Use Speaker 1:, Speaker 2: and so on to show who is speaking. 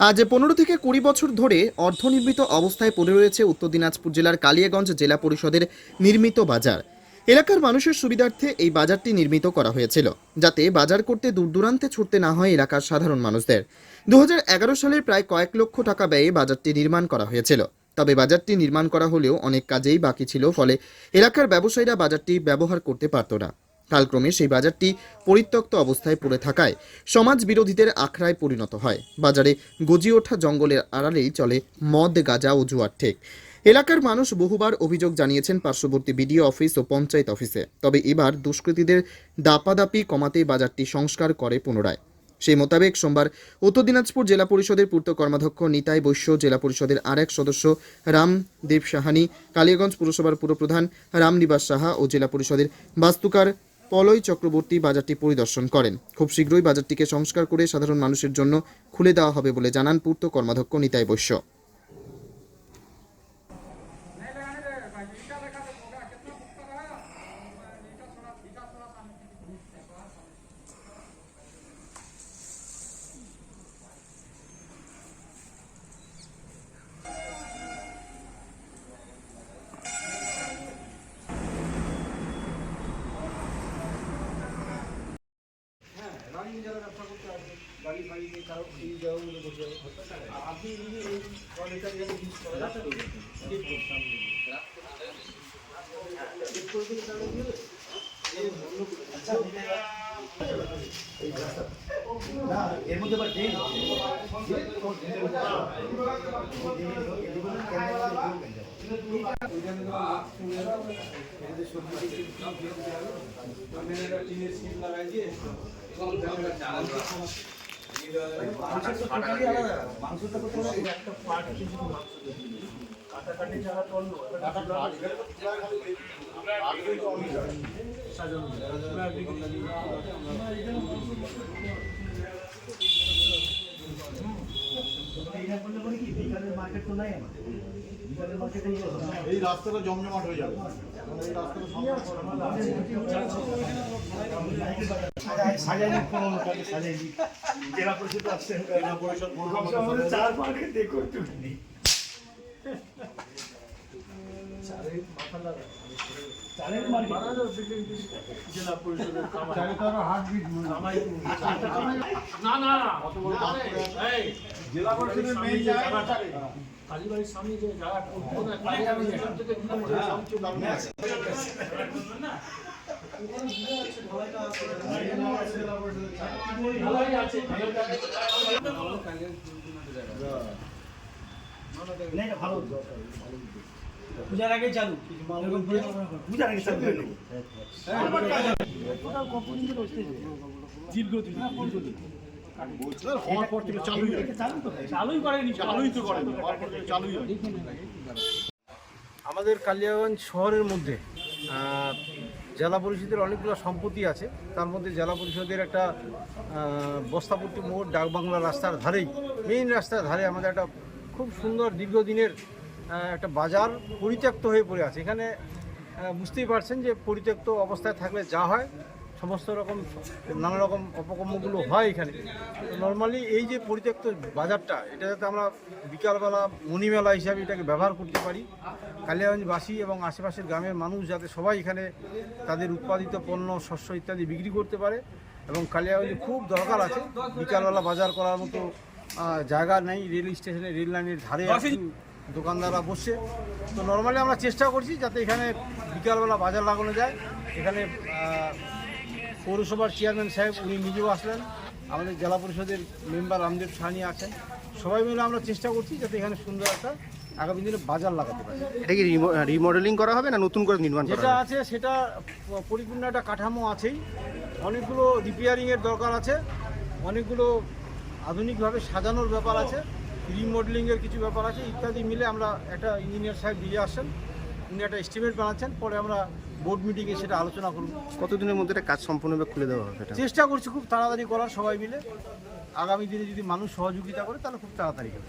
Speaker 1: আজ পনেরো থেকে কুড়ি বছর ধরে অর্ধনির্মিত অবস্থায় পড়ে রয়েছে উত্তর দিনাজপুর জেলার কালিয়াগঞ্জ জেলা পরিষদের নির্মিত বাজার। এলাকার মানুষের সুবিধার্থে এই বাজারটি নির্মিত করা হয়েছিল, যাতে বাজার করতে দূর দূরান্তে ছুটতে না হয় এলাকার সাধারণ মানুষদের। দু হাজার এগারো সালের প্রায় কয়েক লক্ষ টাকা ব্যয়ে বাজারটি নির্মাণ করা হয়েছিল। তবে বাজারটি নির্মাণ করা হলেও অনেক কাজেই বাকি ছিল, ফলে এলাকার ব্যবসায়ীরা বাজারটি ব্যবহার করতে পারত না। কালক্রমে সেই বাজারটি পরিত্যক্ত অবস্থায় পড়ে থাকায় সমাজ বিরোধীদের আখড়ায় পরিণত হয়। বাজারে গজিয়ে ওঠা জঙ্গলের আড়ালেই চলে মদ, গাঁজা ও জুয়ার ঠেক। এলাকার মানুষ বহুবার অভিযোগ জানিয়েছেন পার্শ্ববর্তী বিডিও অফিস ও পঞ্চায়েত অফিসে। তবে এবার দুষ্কৃতীদের দাপাদাপি কমাতে বাজারটি সংস্কার করে পুনরায়। সেই মোতাবেক সোমবার উত্তর দিনাজপুর জেলা পরিষদের পূর্ত কর্মাধ্যক্ষ নিতাই বৈশ্য, জেলা পরিষদের আরেক সদস্য রাম দেব সাহানি কালিয়াগঞ্জ পুরসভার পুরপ্রধান রামনিবাস সাহা ও জেলা পরিষদের বাস্তুকার পলয় চক্রবর্তী বাজারটি পরিদর্শন করেন। খুব শীঘ্রই বাজারটিকে সংস্কার করে সাধারণ মানুষের জন্য খুলে দেওয়া হবে বলে জানান পূর্ত কর্মাধ্যক্ষ নিতাই বৈশ্য।
Speaker 2: এর মধ্যে আবার ড্রেন মাংসটা তো তোমার একটা পার্ট আছে শুধু মাংস কাটাকাটি যারা করল এইটা করলে পরে কি বিকালের মার্কেট তো নাই আমাদের বিকালের মার্কেটে
Speaker 3: এই রাস্তাটা জমজমাট হয়ে যাবে। এখন এই রাস্তাটা
Speaker 2: সাজাইনি কোনো লোকালে সাজাইনি জেলা পরিষদ আসছে
Speaker 3: জেলা পরিষদ
Speaker 2: চার মার্কেট দেখো একটু নেই চারের মার্কেট
Speaker 3: জেলা পরিষদের মেইন জায়গা
Speaker 4: কালীবাড়ির সামনে যে জায়গা
Speaker 2: পূজার আগে চালু। পূজার আগে চালু
Speaker 4: করেনি
Speaker 3: তো করেনি
Speaker 5: আমাদের কালিয়াগঞ্জ শহরের মধ্যে জেলা পরিষদের অনেকগুলো সম্পত্তি আছে। তার মধ্যে জেলা পরিষদের একটা বস্তাপত্তি মোড় ডাকবাংলা রাস্তার ধারেই মেইন রাস্তার ধারে আমাদের একটা খুব সুন্দর দীর্ঘদিনের একটা বাজার পরিত্যক্ত হয়ে পড়ে আছে। এখানে বুঝতেই পারছেন যে পরিত্যক্ত অবস্থায় থাকলে যা হয় সমস্ত রকম নানা রকম অপকর্মগুলো হয় এখানে। নর্মালি এই যে পরিত্যক্ত বাজারটা এটা যাতে আমরা বিকালবেলা মণিমেলা হিসাবে এটাকে ব্যবহার করতে পারি কালিয়াগঞ্জবাসী এবং আশেপাশের গ্রামের মানুষ যাতে সবাই এখানে তাদের উৎপাদিত পণ্য শস্য ইত্যাদি বিক্রি করতে পারে এবং কালিয়াগঞ্জে খুব দরকার আছে। বিকালবেলা বাজার করার মতো জায়গা নেই রেল স্টেশনে রেল লাইনের ধারে দোকানদাররা বসছে তো নর্মালি আমরা চেষ্টা করছি যাতে এখানে বিকালবেলা বাজার লাগানো যায়। এখানে পৌরসভার চেয়ারম্যান সাহেব উনি নিজেও আসলেন। আমাদের জেলা পরিষদের মেম্বার রামদেব সাহানি আছেন। সবাই মিলে আমরা চেষ্টা করছি যাতে এখানে সুন্দর একটা আগামী দিনে বাজার লাগাতে পারি।
Speaker 1: এটা কি রিমডেলিং করা হবে না নতুন করে নির্মাণ
Speaker 5: যেটা আছে সেটা পরিপূর্ণ একটা কাঠামো আছেই। অনেকগুলো রিপেয়ারিংয়ের দরকার আছে। অনেকগুলো আধুনিকভাবে সাজানোর ব্যাপার আছে। রিমডেলিংয়ের কিছু ব্যাপার আছে। ইত্যাদি মিলে আমরা একটা ইঞ্জিনিয়ার সাহেব দিয়ে আসছেন। উনি একটা এস্টিমেট বানাচ্ছেন। পরে আমরা বোর্ড মিটিংয়ে সেটা আলোচনা করুন।
Speaker 1: কতদিনের মধ্যে এটা কাজ সম্পূর্ণভাবে খুলে দেওয়া হবে এটা?
Speaker 5: চেষ্টা করছি খুব তাড়াতাড়ি করার সবাই মিলে। আগামী দিনে যদি মানুষ সহযোগিতা করে তাহলে খুব তাড়াতাড়ি হবে।